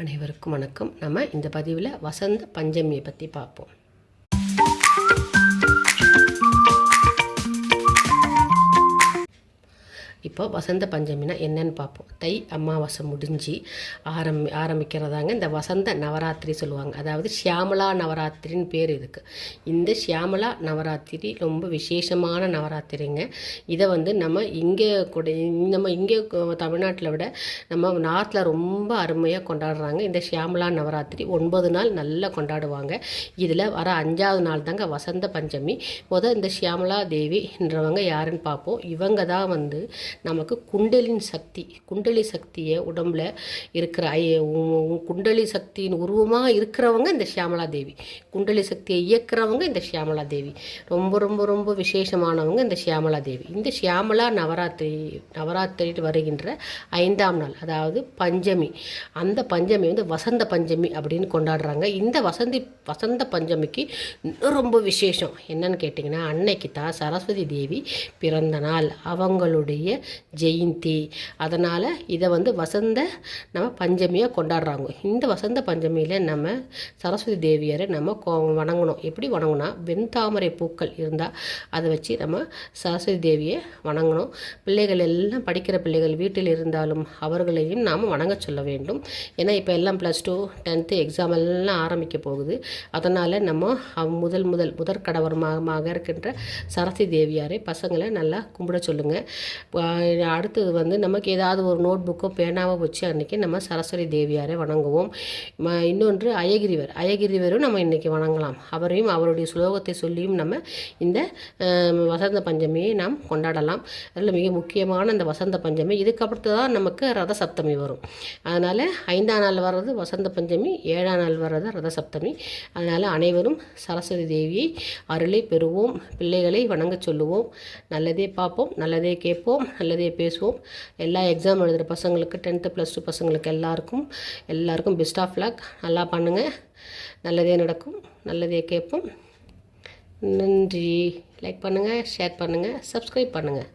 அனைவருக்கும் வணக்கம். நம்ம இந்த பதிவில் வசந்த பஞ்சமியை பற்றி பார்ப்போம். இப்போ வசந்த பஞ்சமினா என்னன்னு பார்ப்போம். தை அமாவாசை முடிஞ்சு ஆரம்பி ஆரம்பிக்கிறதாங்க இந்த வசந்த நவராத்திரி சொல்லுவாங்க. அதாவது ஷியாமலா நவராத்திரின்னு பேர் இதுக்கு இந்த ஷியாமலா நவராத்திரி ரொம்ப விசேஷமான நவராத்திரிங்க. இதை வந்து நம்ம இங்கே கூட நம்ம இங்கே தமிழ்நாட்டில் விட நம்ம நார்த்தில் ரொம்ப அருமையாக கொண்டாடுறாங்க. இந்த ஷியாமலா நவராத்திரி ஒன்பது நாள் நல்லா கொண்டாடுவாங்க. இதில் வர அஞ்சாவது நாள் தாங்க வசந்த பஞ்சமி. முத இந்த ஷியாமலா தேவின்றவங்க யாருன்னு பார்ப்போம். இவங்க தான் வந்து நமக்கு குண்டலின் சக்தி குண்டலி சக்தியை உடம்புல இருக்கிற ஐ- உ- உ- குண்டலி சக்தியின் உருவமாக இருக்கிறவங்க இந்த ஷியாமலா தேவி. குண்டலி சக்தியை இயக்கிறவங்க இந்த ஷியாமலா தேவி. ரொம்ப ரொம்ப ரொம்ப விசேஷமானவங்க இந்த ஷியாமலா தேவி. இந்த ஷியாமலா நவராத்திரி நவராத்திரி வருகின்ற ஐந்தாம் நாள் அதாவது பஞ்சமி. அந்த பஞ்சமி வந்து வசந்த பஞ்சமி அப்படின்னு கொண்டாடுறாங்க. இந்த வசந்தி வசந்த பஞ்சமிக்கு இன்னும் ரொம்ப விசேஷம். என்னன்னு கேட்டிங்கன்னா அன்னைக்கு தான் சரஸ்வதி தேவி பிறந்த நாள். அவங்களுடைய ஜெயந்தி. அதனால் இதை வந்து வசந்த நம்ம பஞ்சமியாக கொண்டாடுறாங்க. இந்த வசந்த பஞ்சமியில் நம்ம சரஸ்வதி தேவியரை நம்ம கொ- வணங்கணும். எப்படி வணங்கினா வெண்தாமரை பூக்கள் இருந்தால் அதை வச்சு நம்ம சரஸ்வதி தேவியை வணங்கணும். பிள்ளைகள் எல்லாம் படிக்கிற பிள்ளைகள் வீட்டில் இருந்தாலும் அவர்களையும் நாம் வணங்க சொல்ல வேண்டும். ஏன்னா இப்போ எல்லாம் ப்ளஸ் டூ டென்த்து எக்ஸாம் எல்லாம் ஆரம்பிக்க போகுது. அதனால் நம்ம அவ- முதல் முதல் முதற்கடவரமாக இருக்கின்ற சரஸ்வதி தேவியாரை பசங்களை நல்லா கும்பிட சொல்லுங்கள் அடுத்தது வந்து நமக்கு ஏதாவது ஒரு நோட் புக்கோ பேனாவோ வச்சு அன்றைக்கி நம்ம சரஸ்வதி தேவியாரை வணங்குவோம். ம- இன்னொன்று அயகிரிவர். அயகிரிவரும் நம்ம இன்றைக்கி வணங்கலாம். அவரையும் அவருடைய ஸ்லோகத்தை சொல்லியும் நம்ம இந்த வசந்த பஞ்சமியை நாம் கொண்டாடலாம். அதில் மிக முக்கியமான அந்த வசந்த பஞ்சமி இதுக்கப்புறத்து தான் நமக்கு ரத சப்தமி வரும். அதனால் ஐந்தாம் நாள் வர்றது வசந்த பஞ்சமி ஏழாம் நாள் வர்றது ரத சப்தமி அதனால் அனைவரும் சரஸ்வதி தேவியை அருளை பெறுவோம். பிள்ளைகளை வணங்கச் சொல்லுவோம். நல்லதே பார்ப்போம் நல்லதே கேட்போம். நல்லதே பேசுவோம். எல்லா எக்ஸாம் எழுதுகிற பசங்களுக்கு டென்த்து ப்ளஸ் டூ பசங்களுக்கு எல்லாருக்கும் எல்லாருக்கும் பெஸ்ட் ஆஃப் லக் நல்லா பண்ணுங்கள் நல்லதே நடக்கும். நல்லதே கேட்போம். நன்றி. லைக் பண்ணுங்கள் ஷேர் பண்ணுங்கள் சப்ஸ்கிரைப் பண்ணுங்கள்